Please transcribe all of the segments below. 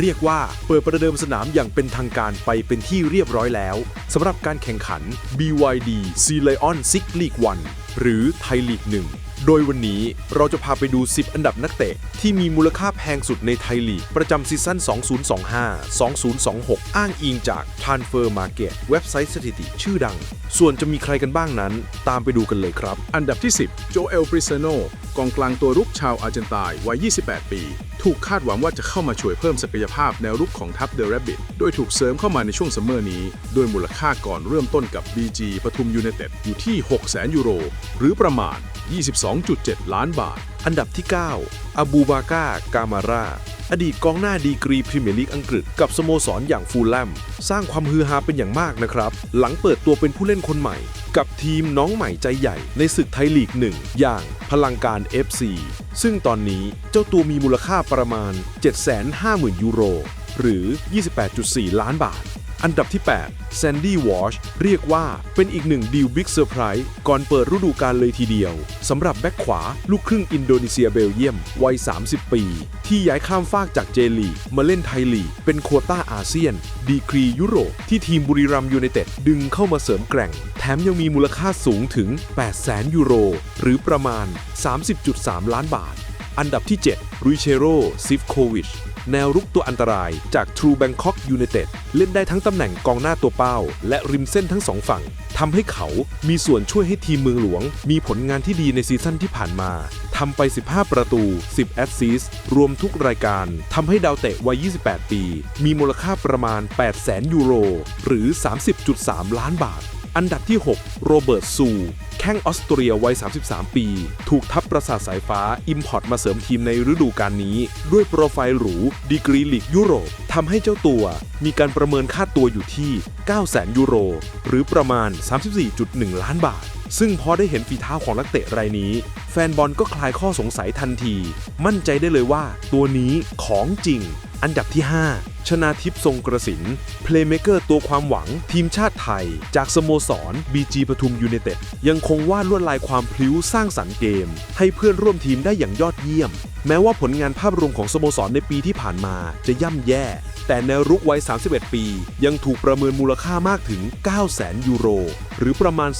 เรียกว่าเปิดประเดิมสนามอย่างเป็นทางการไปเป็นที่เรียบร้อยแล้วสำหรับการแข่งขัน BYD s e Lion Six League One หรือไทยลีกหนึ่งโดยวันนี้เราจะพาไปดู 10 อันดับนักเตะ ที่มีมูลค่าแพงสุดในไทยลีก ประจำซีซั่น 2025-2026 อ้างอิงจาก Transfer Market เว็บไซต์สถิติชื่อดัง ส่วนจะมีใครกันบ้างนั้น ตามไปดูกันเลยครับ อันดับที่ 10 โจเอล ปริเซโนกองกลางตัวรุกชาวอาร์เจนตายวัย 28 ปี ถูกคาดหวังว่าจะเข้ามาช่วยเพิ่มศักยภาพแนวรุกของทัพเดอะแรบบิทโดยถูกเสริมเข้ามาในช่วงซัมเมอร์นี้ ด้วยมูลค่าก่อนเริ่มต้นกับ BG ปทุมยูเนเต็ดอยู่ที่ 600,000 ยูโร หรือประมาณ 22.7 ล้านบาทอันดับที่ 9 อบูบาก้ากามาราอดีตกองหน้าดีกรีพรีเมียร์ลีกอังกฤษกับสโมสรอย่างฟูลแลม สร้างความฮือฮาเป็นอย่างมากนะครับ หลังเปิดตัวเป็นผู้เล่นคนใหม่ กับทีมน้องใหม่ใจใหญ่ในศึกไทยลีกหนึ่งอย่างพลังการ FC ซึ่งตอนนี้เจ้าตัวมีมูลค่าประมาณ 750,000 ยูโร หรือ 28.4 ล้านบาท อันดับที่8แซนดี้วอชเรียกว่าเป็นอีกหนึ่งดีลบิ๊กเซอร์ไพรส์ก่อนเปิดฤดูกาลเลยทีเดียวสำหรับแบ็คขวา ลูกครึ่งอินโดนีเซียเบลเยียม วัย 30 ปี ที่ย้ายข้ามฟากจากเจลีมาเล่นไทยลีกเป็นโคต้าอาเซียน ดีกรียุโรปที่ทีมบุรีรัมย์ยูไนเต็ดดึงเข้ามาเสริมแกร่ง แถมยังมีมูลค่าสูงถึง 800,000 ยูโร หรือประมาณ 30.3 ล้านบาท อันดับที่ 7รุยเชโรซิฟโควิช แนวรุกตัวอันตรายจาก True Bangkok United เล่นได้ทั้งตำแหน่งกองหน้าตัวเป้า และริมเส้นทั้งสองฝั่งทำให้เขามีส่วนช่วยให้ทีมเมืองหลวง มีผลงานที่ดีในซีซั่นที่ผ่านมาทำไป 15 ประตู 10 แอสซิสรวมทุกรายการทำให้ดาวเตะวัย 28 ปี มีมูลค่าประมาณ 800,000 ยูโร หรือ 30.3 ล้านบาท อันดับที่ 6 โรเบิร์ตซู แข้งออสเตรียวัย 33 ปี ถูกทัพประสาทสายฟ้าอิมพอร์ตมาเสริมทีมในฤดูกาลนี้ ด้วยโปรไฟล์หรู ดีกรีลีกยุโรปทำให้เจ้าตัวมีการประเมินค่าตัวอยู่ที่ 900,000 ยูโร หรือประมาณ 34.1 ล้านบาท ซึ่งพอได้เห็นฝีเท้าของนักเตะรายนี้ แฟนบอลก็คลายข้อสงสัยทันที มั่นใจได้เลยว่าตัวนี้ของจริง อันดับที่ 5 ชนาทิพย์ทรงกระสิน เพลย์เมเกอร์ตัวความหวัง ทีมชาติไทย จากสโมสร BG ปทุมยูไนเต็ดยังคงวาดลวดลายความพลิ้วสร้างสรรค์เกม ให้เพื่อนร่วมทีมได้อย่างยอดเยี่ยม แม้ว่าผลงานภาพรวมของสโมสรในปีที่ผ่านมาจะย่ำแย่ แต่แนวรุกวัย 31 ปี ยังถูกประเมินมูลค่ามากถึง 900,000 ยูโร หรือประมาณ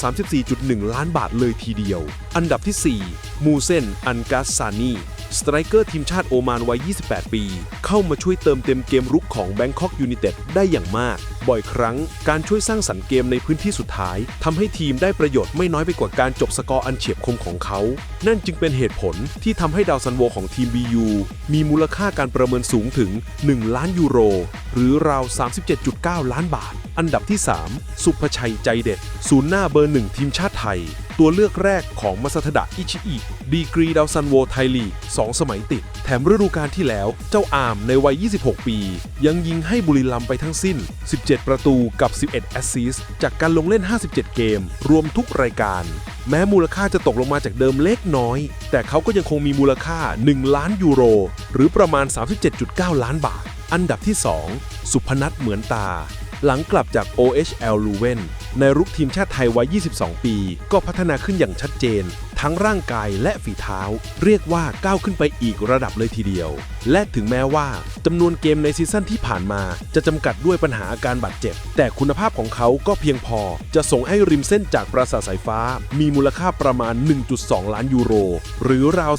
34.1 ล้านบาทเลยทีเดียว อันดับที่ 4 มูเซน อันกาซานี สไตรเกอร์ทีมชาติโอมานวัย 28 ปี เข้ามาช่วยเติมเต็มเกมรุกของ Bangkok United ได้อย่างมาก บ่อยครั้งการช่วยสร้างสรรค์เกมในพื้นที่สุดท้ายทำให้ทีมได้ประโยชน์ไม่น้อยไปกว่าการจบสกอร์อันเฉียบคมของเขา นั่นจึงเป็นเหตุผลที่ทำให้ดาวซันโวของทีม BU มีมูลค่าการประเมินสูงถึง 1 ล้านยูโร หรือราว 37.9 ล้านบาท อันดับที่ 3 สุภชัยใจเด็ด ศูนย์หน้าเบอร์หนึ่งทีมชาติไทย ตัวเลือกแรกของมาซาทดะอิชิอิดีกรีดาวซันโวไทยลีก2สมัยติด แถมฤดูกาลที่แล้ว เจ้าอามในวัย 26 ปี ยังยิงให้บุรีรัมไปทั้งสิ้น 17 ประตูกับ 11 แอสซิสต์จากการลงเล่น 57 เกม รวมทุกรายการ แม้มูลค่าจะตกลงมาจากเดิมเล็กน้อย แต่เขาก็ยังคงมีมูลค่า 1 ล้านยูโร หรือประมาณ 37.9 ล้านบาท อันดับที่ 2 สุพนัทเหมือนตา หลังกลับจาก OHL l u v e n ในรุกทีมชาติไทยวัย 22 ปี ก็พัฒนาขึ้นอย่างชัดเจน ทั้งร่างกายและฝีเท้า เรียกว่าก้าวขึ้นไปอีกระดับเลยทีเดียว และถึงแม้ว่าจำนวนเกมในซีซั่นที่ผ่านมา จะจำกัดด้วยปัญหาอาการบาดเจ็บ แต่คุณภาพของเขาก็เพียงพอ จะส่งให้ริมเส้นจากปราสาทสายฟ้า มีมูลค่าประมาณ 1.2 ล้านยูโร หรือราว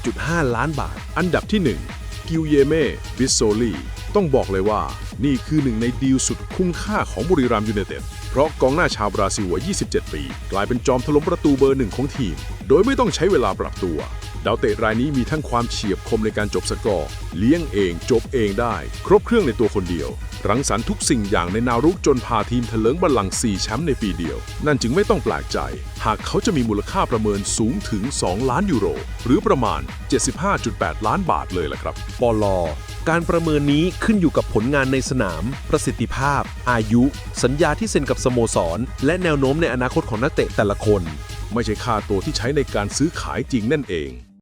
45.5 ล้านบาท อันดับที่ 1กิวเยเม่บิสโซลีต้องบอกเลยว่า นี่คือหนึ่งในดีลสุดคุ้มค่าของบุรีรัมย์ยูไนเต็ด เพราะกองหน้าชาวบราซิลวัย 27 ปี กลายเป็นจอมถล่มประตูเบอร์หนึ่งของทีม โดยไม่ต้องใช้เวลาปรับตัว ดาวเตะรายนี้มีทั้งความเฉียบคมในการจบสกอร์ เลี้ยงเองจบเองได้ ครบเครื่องในตัวคนเดียว รังสรรค์ทุกสิ่งอย่างในนวรุกจนพาทีมเถลิงบัลลังก์4แชมป์ในปีเดียว นั่นจึงไม่ต้องแปลกใจ หากเขาจะมีมูลค่าประเมินสูงถึง 2 ล้านยูโร หรือประมาณ 75.8 ล้านบาทเลยล่ะครับปลอ การประเมินนี้ขึ้นอยู่กับผลงานในสนาม ประสิทธิภาพ อายุ สัญญาที่เซ็นกับสโมสร และแนวโน้มในอนาคตของนักเตะแต่ละคน ไม่ใช่ค่าตัวที่ใช้ในการซื้อขายจริงนั่นเอง